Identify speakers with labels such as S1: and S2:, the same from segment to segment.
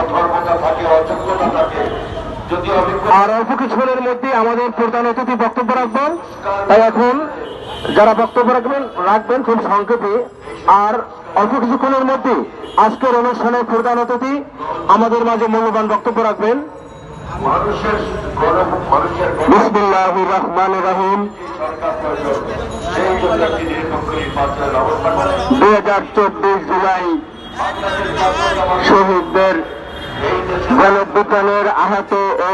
S1: অধর্মতা থাকে অযোগ্যতা থাকে
S2: আর অল্প কিছুক্ষণের মধ্যে আমাদের প্রধান অতিথি বক্তব্য রাখবেন। তাই এখন যারা বক্তব্য রাখবেন রাখবেন খুব সংক্ষেপে। আর অল্প কিছুক্ষণের মধ্যে আজকের অনুষ্ঠানের প্রধান অতিথি আমাদের মাঝে মূল্যবান বক্তব্য রাখবেন। বিসমুল্লাহ রহমান রাহিম। দুই হাজার চব্বিশ জুলাই শহীদদের
S1: দেশে
S2: আহত ও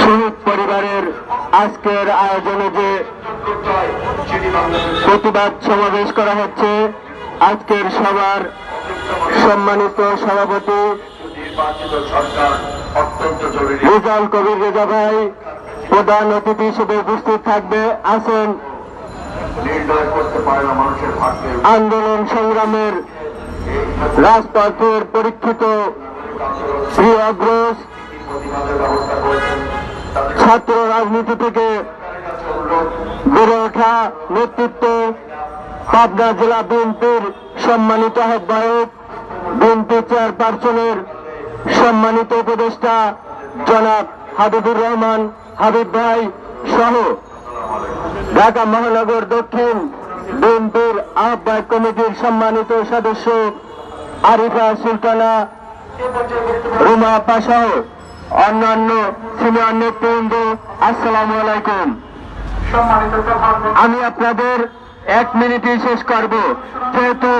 S2: শহীদ পরিবারের আজকের আয়োজনে যে প্রতিবাদ সমাবেশ করা হচ্ছে আজকের সবার সম্মানিত সভাপতি
S1: নির্বাচিত সরকার অত্যন্ত জরুরি
S2: রেজাল কবির রেজা ভাই প্রধান অতিথি হিসেবে উপস্থিত থাকবে আছেন আন্দোলন সংগ্রামের রাজপথের পরীক্ষিত
S1: করেছেন তাদের
S2: ছাত্র রাজনীতি থেকে বেড়ে ওঠা নেতৃত্ব পাবনা জেলা বিএনপির সম্মানিত আহ্বায়ক, বিএনপি চেয়ারপারসনের সম্মানিত উপদেষ্টা জনাব হাবিবুর রহমান হাবিব ভাই সহ ঢাকা মহানগর দক্ষিণ বিএনপির আহ্বায়ক কমিটির সম্মানিত সদস্য আরিফা সুলতানা, রুমা পাশাহ অন্যান্য সিনিয়র নেতৃবৃন্দ, আসসালামু আলাইকুম। আমি আপনাদের এক মিনিটে শেষ করব, যেহেতু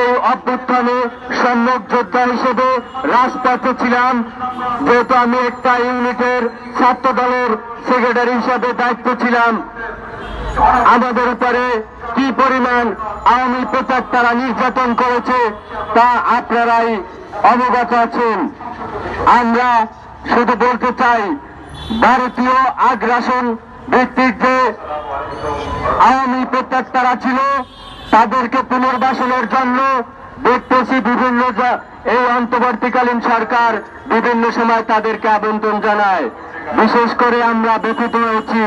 S2: এই অভ্যুত্থানে সম্মুখ যোদ্ধা হিসেবে রাজপথে ছিলাম, যেহেতু আমি একটা ইউনিটের ছাত্র দলের সেক্রেটারি হিসাবে দায়িত্ব ছিলাম। আমাদের উপরে কি পরিমাণ আওয়ামী প্রচার তারা নির্যাতন করেছে, তা আপনারাই অবগত আছেন। আমরা শুধু বলতে চাই, ভারতীয় আগ্রাসন ভিত্তিক যে আওয়ামী প্রত্যাত্তারা ছিল, তাদেরকে পুনর্বাসনের জন্য দেখতেছি বিভিন্ন এই অন্তর্বর্তীকালীন সরকার বিভিন্ন সময় তাদেরকে আমন্ত্রণ জানায়। বিশেষ করে আমরা ব্যথিত হয়েছি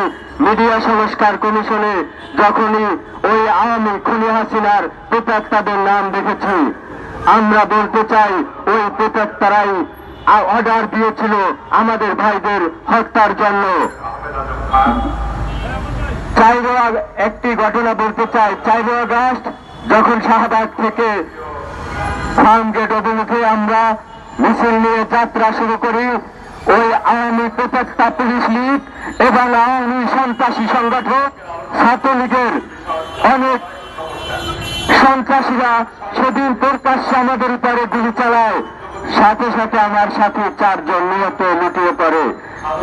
S2: মিডিয়া সংস্কার কমিশনে যখনই ওই আওয়ামী খুনি হাসিনার প্রত্যাত্তাদের নাম দেখেছি, আমরা বলতে চাই ওই প্রত্যাত্তারাই অর্ডার দিয়েছিল আমাদের ভাইদের হত্যার জন্য। চাইরো একটি ঘটনা বলতে চাই। চাইরো আগস্ট যখন শাহবাগ থেকে ফার্ম গেট অভিমুখে আমরা মিছিল নিয়ে যাত্রা শুরু করি ওই আওয়ামী প্রত্যেকটা পুলিশ লীগ এবং আওয়ামী সন্ত্রাসী সংগঠন ছাত্রলীগের অনেক সন্ত্রাসীরা সেদিন প্রকাশ্যে আমাদের উপরে গুলি চালায়। সাথে সাথে আমার সাথে চারজন নিহত, লুটিয়ে পড়ে।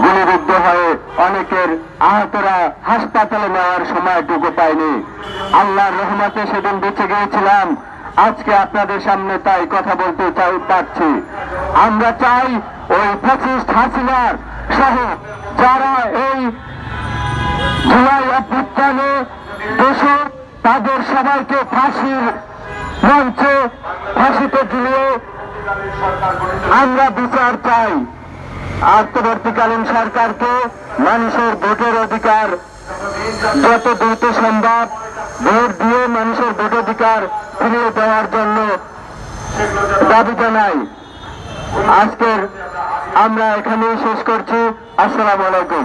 S2: গুলিবিদ্ধ হয়ে অনেকের আহতরা হাসপাতালে নেওয়ার সময় সময়টুকু পায়নি আল্লাহর রহমতে সেদিন বেঁচে গিয়েছিলাম। আজকে আপনাদের সামনে তাই কথা বলতে চাই, পারছি। আমরা চাই ওই ফ্যাসিস্ট হাসিনার সহ যারা এই জুলাই অভ্যুত্থানে দেশে তাদের সবাইকে ফাঁসির মঞ্চে ফাঁসিতে ঝুলিয়ে আমরা বিচার চাই। আন্তর্বর্তীকালীন সরকারকে মানুষের ভোটের অধিকার যত দ্রুত সম্ভব ভোট দিয়ে মানুষের ভোট অধিকার ফিরিয়ে দেওয়ার জন্য দাবি জানাই। আজকের আমরা এখানেই শেষ করছি। আসসালামু আলাইকুম।